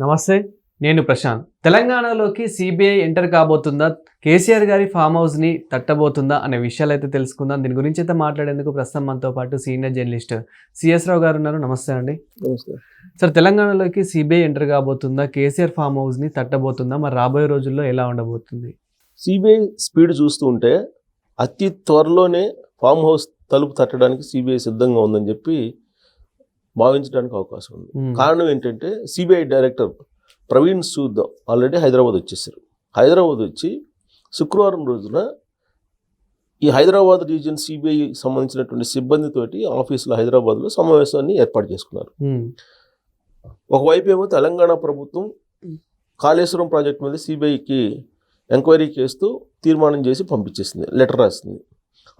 నమస్తే నేను ప్రశాంత్. తెలంగాణలోకి సిబిఐ ఎంటర్ కాబోతుందా? కేసీఆర్ గారి ఫామ్ హౌస్ని తట్టబోతుందా అనే విషయాలు అయితే తెలుసుకుందాం. దీని గురించి అయితే మాట్లాడేందుకు ప్రస్తుతం మనతో పాటు సీనియర్ జర్నలిస్ట్ సిఎస్ రావు గారు ఉన్నారు. నమస్తే అండి. నమస్తే. సార్ తెలంగాణలోకి సిబిఐ ఎంటర్ కాబోతుందా? కేసీఆర్ ఫామ్ హౌస్ని తట్టబోతుందా? మరి రాబోయే రోజుల్లో ఎలా ఉండబోతుంది? సిబిఐ స్పీడ్ చూస్తూ ఉంటే అతి త్వరలోనే ఫామ్ హౌస్ తలుపు తట్టడానికి సిబిఐ సిద్ధంగా ఉందని చెప్పి భావించడానికి అవకాశం ఉంది. కారణం ఏంటంటే CBI director Praveen Sood already Hyderabad వచ్చేసారు. హైదరాబాద్ వచ్చి శుక్రవారం రోజున ఈ హైదరాబాద్ రీజియన్ సిబిఐ సంబంధించినటువంటి సిబ్బందితోటి ఆఫీసులో హైదరాబాద్లో సమావేశాన్ని ఏర్పాటు చేసుకున్నారు. ఒకవైపు ఏమో తెలంగాణ ప్రభుత్వం కాళేశ్వరం ప్రాజెక్ట్ మీద సిబిఐకి ఎంక్వైరీ చేస్తూ తీర్మానం చేసి పంపించేసింది లెటర్ రాసింది.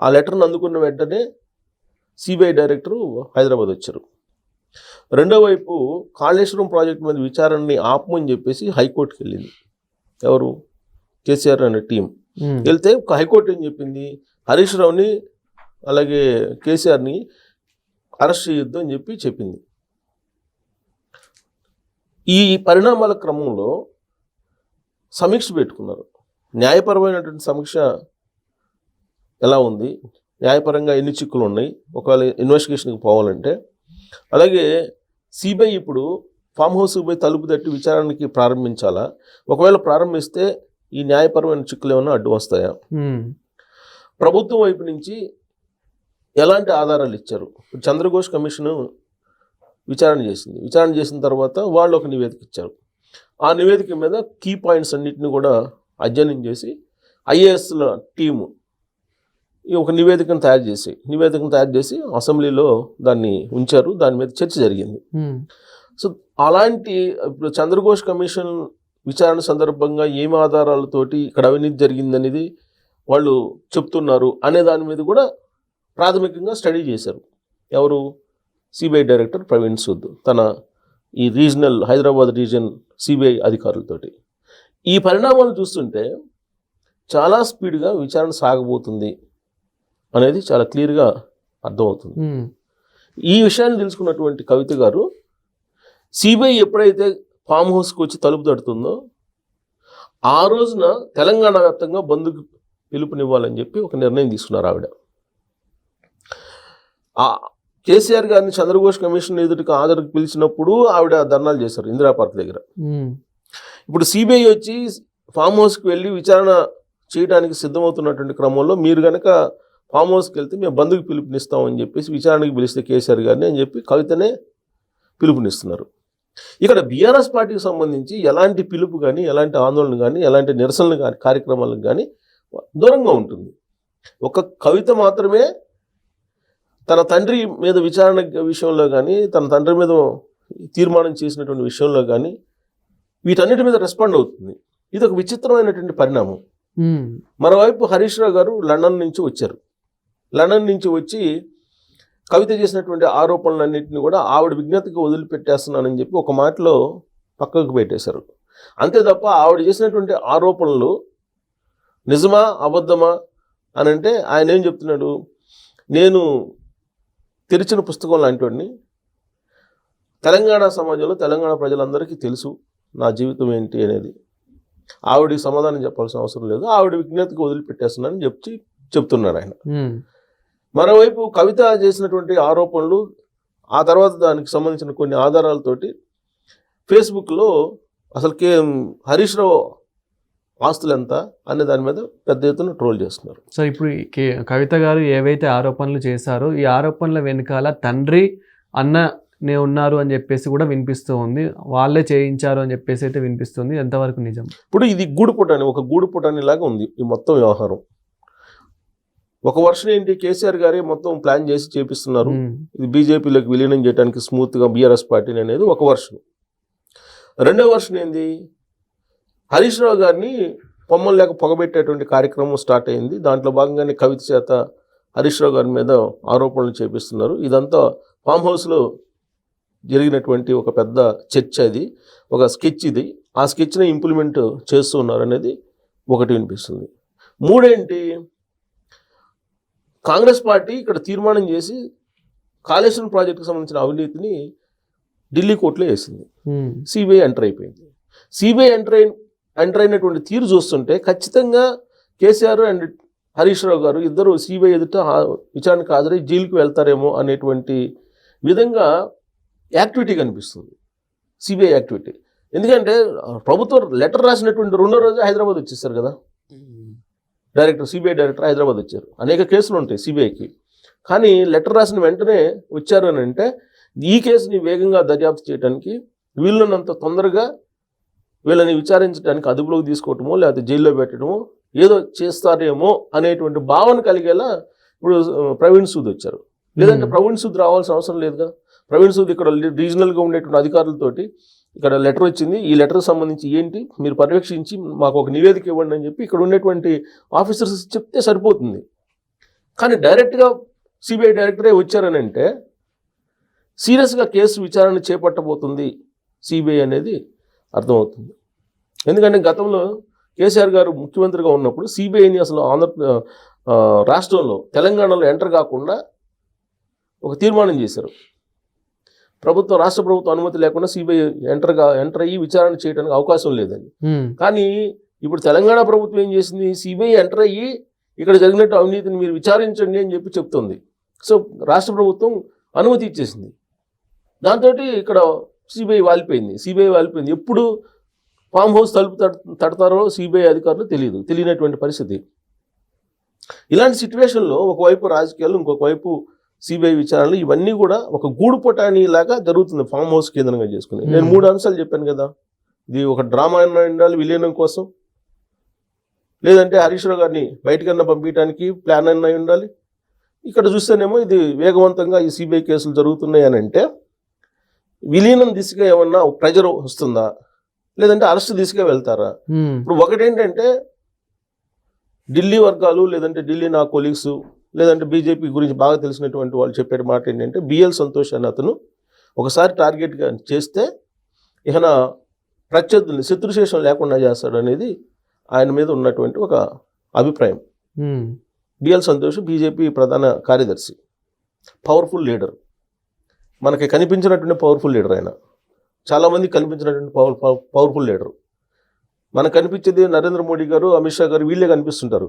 ఆ లెటర్ను అందుకున్న వెంటనే సిబిఐ డైరెక్టరు హైదరాబాద్ వచ్చారు. రెండో వైపు కాళేశ్వరం ప్రాజెక్ట్ మీద విచారణని ఆపమని చెప్పేసి హైకోర్టుకి వెళ్ళింది ఎవరు? కేసీఆర్ అనే టీం. వెళ్తే హైకోర్టు ఏం చెప్పింది? హరీష్ రావుని అలాగే కేసీఆర్ని అరెస్ట్ చేయొద్దు అని చెప్పి చెప్పింది. ఈ పరిణామాల క్రమంలో సమీక్ష పెట్టుకున్నారు. న్యాయపరమైనటువంటి సమీక్ష ఎలా ఉంది? న్యాయపరంగా ఎన్ని చిక్కులు ఉన్నాయి? ఒకవేళ ఇన్వెస్టిగేషన్కి పోవాలంటే. అలాగే సిబిఐ ఇప్పుడు ఫామ్ హౌస్ పోయి తలుపు తట్టి విచారణకి ప్రారంభించాలా? ఒకవేళ ప్రారంభిస్తే ఈ న్యాయపరమైన చిక్కులు ఏమైనా అడ్డు వస్తాయా? ప్రభుత్వం వైపు నుంచి ఎలాంటి ఆధారాలు ఇచ్చారు? చంద్రఘోష్ కమిషన్ విచారణ చేసింది. విచారణ చేసిన తర్వాత వాళ్ళు ఒక నివేదిక ఇచ్చారు. ఆ నివేదిక మీద కీ పాయింట్స్ అన్నిటిని కూడా అధ్యయనం చేసి ఐఏఎస్ల టీము ఒక నివేదికను తయారు చేసి నివేదికను తయారు చేసి అసెంబ్లీలో దాన్ని ఉంచారు. దాని మీద చర్చ జరిగింది. సో అలాంటి ఇప్పుడు చంద్రఘోష్ కమిషన్ విచారణ సందర్భంగా ఏమి ఆధారాలతోటి ఇక్కడ అవినీతి జరిగిందనేది వాళ్ళు చెప్తున్నారు అనే దాని మీద కూడా ప్రాథమికంగా స్టడీ చేశారు. ఎవరు? CBI director Praveen Sood. తన ఈ రీజనల్ హైదరాబాద్ రీజన్ సిబిఐ అధికారులతోటి. ఈ పరిణామాలు చూస్తుంటే చాలా స్పీడ్గా విచారణ సాగబోతుంది. అనేది చాలా క్లియర్గా అర్థమవుతుంది. ఈ విషయాన్ని తెలుసుకున్నటువంటి కవిత గారు సిబిఐ ఎప్పుడైతే ఫామ్ హౌస్కి వచ్చి తలుపు తడుతుందో ఆ రోజున తెలంగాణ వ్యాప్తంగా బంధుకు పిలుపునివ్వాలని చెప్పి ఒక నిర్ణయం తీసుకున్నారు ఆవిడ. ఆ కేసీఆర్ గారిని చంద్రఘోష్ కమిషన్ ఎదుటికి ఆదరికి పిలిచినప్పుడు ఆవిడ ధర్నాలు చేశారు ఇందిరా పార్క్ దగ్గర. ఇప్పుడు సిబిఐ వచ్చి ఫామ్ హౌస్కి వెళ్ళి విచారణ చేయడానికి సిద్ధమవుతున్నటువంటి క్రమంలో మీరు కనుక ఫామ్ హౌస్కి వెళ్తే మేము బంధుకు పిలుపునిస్తామని చెప్పేసి విచారణకి పిలిస్తే కేసీఆర్ గారిని అని చెప్పి కవితనే పిలుపునిస్తున్నారు. ఇక్కడ బీఆర్ఎస్ పార్టీకి సంబంధించి ఎలాంటి పిలుపు కానీ ఎలాంటి ఆందోళన కానీ ఎలాంటి నిరసనలు కానీ కార్యక్రమాలకు కానీ దూరంగా ఉంటుంది. ఒక కవిత మాత్రమే తన తండ్రి మీద విచారణ విషయంలో కానీ తన తండ్రి మీద తీర్మానం చేసినటువంటి విషయంలో కానీ వీటన్నిటి మీద రెస్పాండ్ అవుతుంది. ఇది ఒక విచిత్రమైనటువంటి పరిణామం. మరోవైపు హరీష్ రావు గారు లండన్ నుంచి వచ్చారు. లండన్ నుంచి వచ్చి కవిత చేసినటువంటి ఆరోపణలన్నింటినీ కూడా ఆవిడ విజ్ఞతకి వదిలిపెట్టేస్తున్నానని చెప్పి ఒక మాటలో పక్కకు పెట్టేశారు. అంతే తప్ప ఆవిడ చేసినటువంటి ఆరోపణలు నిజమా అబద్ధమా అని అంటే ఆయన ఏం చెప్తున్నాడు? నేను తెరిచిన పుస్తకం లాంటివాడిని. తెలంగాణ సమాజంలో తెలంగాణ ప్రజలందరికీ తెలుసు నా జీవితం ఏంటి అనేది. ఆవిడకి సమాధానం చెప్పాల్సిన అవసరం లేదు. ఆవిడ విజ్ఞతకు వదిలిపెట్టేస్తున్నానని చెప్పి చెప్తున్నాడు ఆయన. మరోవైపు కవిత చేసినటువంటి ఆరోపణలు ఆ తర్వాత దానికి సంబంధించిన కొన్ని ఆధారాలతోటి ఫేస్బుక్లో అసలు కే హరీష్ రావు ఆస్తులు ఎంత అనే దాని మీద పెద్ద ఎత్తున ట్రోల్ చేస్తున్నారు. సో ఇప్పుడు కవిత గారు ఏవైతే ఆరోపణలు చేశారో ఈ ఆరోపణల వెనకాల తండ్రి అన్ననే ఉన్నారు అని చెప్పేసి కూడా వినిపిస్తూ ఉంది. వాళ్ళే చేయించారు అని చెప్పేసి అయితే వినిపిస్తుంది. ఎంతవరకు నిజం? ఇప్పుడు ఇది గూడుపుటాని ఒక గూడుపుటాని లాగా ఉంది ఈ మొత్తం వ్యవహారం. ఒక వర్షన్ ఏంటి? కేసీఆర్ గారే మొత్తం ప్లాన్ చేసి చేపిస్తున్నారు. ఇది బీజేపీలోకి విలీనం చేయడానికి స్మూత్గా బీఆర్ఎస్ పార్టీని అనేది ఒక వర్షన్ రెండో వర్షన్ ఏంది? హరీష్ రావు గారిని పొమ్మలు లేక పొగబెట్టేటువంటి కార్యక్రమం స్టార్ట్ అయింది. దాంట్లో భాగంగానే కవిత చేత హరీష్ రావు గారి మీద ఆరోపణలు చేపిస్తున్నారు. ఇదంతా ఫామ్ హౌస్లో జరిగినటువంటి ఒక పెద్ద చర్చ అది. ఒక స్కెచ్ ఇది. ఆ స్కెచ్ని ఇంప్లిమెంట్ చేస్తూ ఉన్నారు అనేది ఒకటి వినిపిస్తుంది. మూడేంటి? కాంగ్రెస్ పార్టీ ఇక్కడ తీర్మానం చేసి కాళేశ్వరం ప్రాజెక్టుకు సంబంధించిన అవినీతిని ఢిల్లీ కోర్టులో వేసింది. ఉమ్, సిబిఐ ఎంటర్ అయిపోయింది. సిబిఐ ఎంటర్ అయిన ఎంటర్ అయినటువంటి తీరు చూస్తుంటే ఖచ్చితంగా కేసీఆర్ అండ్ హరీష్ రావు గారు ఇద్దరు సిబిఐ ఎదుట విచారణకు హాజరై జైలుకి వెళ్తారేమో అనేటువంటి విధంగా యాక్టివిటీ కనిపిస్తుంది. CBI activity. ఎందుకంటే ప్రభుత్వం లెటర్ రాసినటువంటి రెండో రోజు హైదరాబాద్ వచ్చేసారు కదా. డైరెక్టర్ సిబిఐ డైరెక్టర్ హైదరాబాద్ వచ్చారు. అనేక కేసులు ఉంటాయి సిబిఐకి కానీ లెటర్ రాసిన వెంటనే వచ్చారు అని అంటే ఈ కేసుని వేగంగా దర్యాప్తు చేయడానికి వీళ్ళనంత తొందరగా వీళ్ళని విచారించడానికి అదుపులోకి తీసుకోవటమో లేకపోతే జైల్లో పెట్టడమో ఏదో చేస్తారేమో అనేటువంటి భావన కలిగేలా ఇప్పుడు ప్రవీణ్ సూద్ వచ్చారు. లేదంటే. ప్రవీణ్ సూద్ రావాల్సిన అవసరం లేదుగా? ప్రవీణ్ సూద్ ఇక్కడ రీజనల్గా ఉండేటువంటి అధికారులతోటి ఇక్కడ లెటర్ వచ్చింది. ఈ లెటర్ సంబంధించి ఏంటి? మీరు పర్యవేక్షించి మాకు ఒక నివేదిక ఇవ్వండి అని చెప్పి ఇక్కడ ఉండేటువంటి ఆఫీసర్స్ చెప్తే సరిపోతుంది. కానీ డైరెక్ట్గా సిబిఐ డైరెక్టరే వచ్చారని అంటే సీరియస్గా కేసు విచారణ చేపట్టబోతుంది సిబిఐ అనేది అర్థమవుతుంది. ఎందుకంటే గతంలో కేసీఆర్ గారు ముఖ్యమంత్రిగా ఉన్నప్పుడు సిబిఐని అసలు ఆంధ్ర రాష్ట్రంలో తెలంగాణలో ఎంటర్ కాకుండా ఒక తీర్మానం చేశారు. ప్రభుత్వం రాష్ట్ర ప్రభుత్వం అనుమతి లేకుండా సిబిఐ ఎంటర్ ఎంటర్ అయ్యి విచారణ చేయడానికి అవకాశం లేదని కానీ ఇప్పుడు తెలంగాణ ప్రభుత్వం ఏం చేసింది? సిబిఐ ఎంటర్ అయ్యి ఇక్కడ జరిగినట్టు అవినీతిని మీరు విచారించండి అని చెప్పి చెప్తుంది. సో రాష్ట్ర ప్రభుత్వం అనుమతి ఇచ్చేసింది. దాంతో ఇక్కడ సిబిఐ వాలిపోయింది. సిబిఐ వాలిపోయింది. ఎప్పుడు ఫామ్ హౌస్ తలుపు తడ- తడతారో సిబిఐ అధికారులు తెలియదు తెలియనటువంటి పరిస్థితి. ఇలాంటి సిచ్యువేషన్లో ఒకవైపు రాజకీయాలు ఇంకొక వైపు సిబిఐ విచారణలు ఇవన్నీ కూడా ఒక గూడు లాగా జరుగుతుంది ఫామ్ హౌస్ కేంద్రంగా చేసుకుని. నేను. మూడు అంశాలు చెప్పాను కదా. ఇది ఒక డ్రామా అయినా ఉండాలి విలీనం కోసం. లేదంటే హరీష్ రావు గారిని బయటకన్నా పంపించడానికి ప్లాన్ అయినా అయి ఉండాలి. ఇక్కడ చూస్తేనేమో ఇది వేగవంతంగా ఈ సిబిఐ కేసులు జరుగుతున్నాయి అని అంటే విలీనం దిశగా ఏమన్నా ప్రెజర్ వస్తుందా? లేదంటే అరెస్ట్ దిశగా వెళ్తారా? ఇప్పుడు ఒకటేంటంటే ఢిల్లీ వర్గాలు లేదంటే ఢిల్లీ నా కొలీగ్స్ లేదంటే బీజేపీ గురించి బాగా తెలిసినటువంటి వాళ్ళు చెప్పే మాట ఏంటంటే బిఎల్ సంతోష్ అనే అతను ఒకసారి టార్గెట్గా చేస్తే ఇకన ప్రత్యర్థుల్ని శత్రుశేషం లేకుండా చేస్తాడు అనేది ఆయన మీద ఉన్నటువంటి ఒక అభిప్రాయం. బిఎల్ సంతోష్ బీజేపీ ప్రధాన కార్యదర్శి పవర్ఫుల్ లీడర్ మనకి కనిపించినటువంటి పవర్ఫుల్ లీడర్ ఆయన. చాలామంది కనిపించినటువంటి పవర్ పవర్ఫుల్ లీడర్ మనకు కనిపించేది నరేంద్ర మోడీ గారు అమిత్ షా గారు వీళ్ళే కనిపిస్తుంటారు.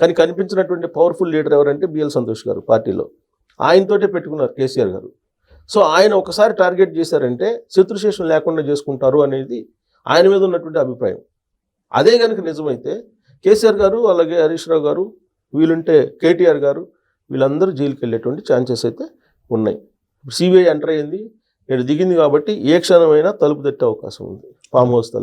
కానీ కనిపించినటువంటి పవర్ఫుల్ లీడర్ ఎవరంటే బిఎల్ సంతోష్ గారు పార్టీలో. ఆయనతోటే పెట్టుకున్నారు కేసీఆర్ గారు. సో ఆయన ఒకసారి టార్గెట్ చేశారంటే శత్రుశేషం లేకుండా చేసుకుంటారు అనేది ఆయన మీద ఉన్నటువంటి అభిప్రాయం. అదే కనుక నిజమైతే కేసీఆర్ గారు అలాగే హరీష్ రావు గారు వీలుంటే కేటీఆర్ గారు వీళ్ళందరూ జైలుకి వెళ్ళేటువంటి ఛాన్సెస్ అయితే ఉన్నాయి. సిబిఐ ఎంటర్ అయింది. నేను దిగింది కాబట్టి ఏ క్షణమైనా తలుపు తట్టే అవకాశం ఉంది. Farm house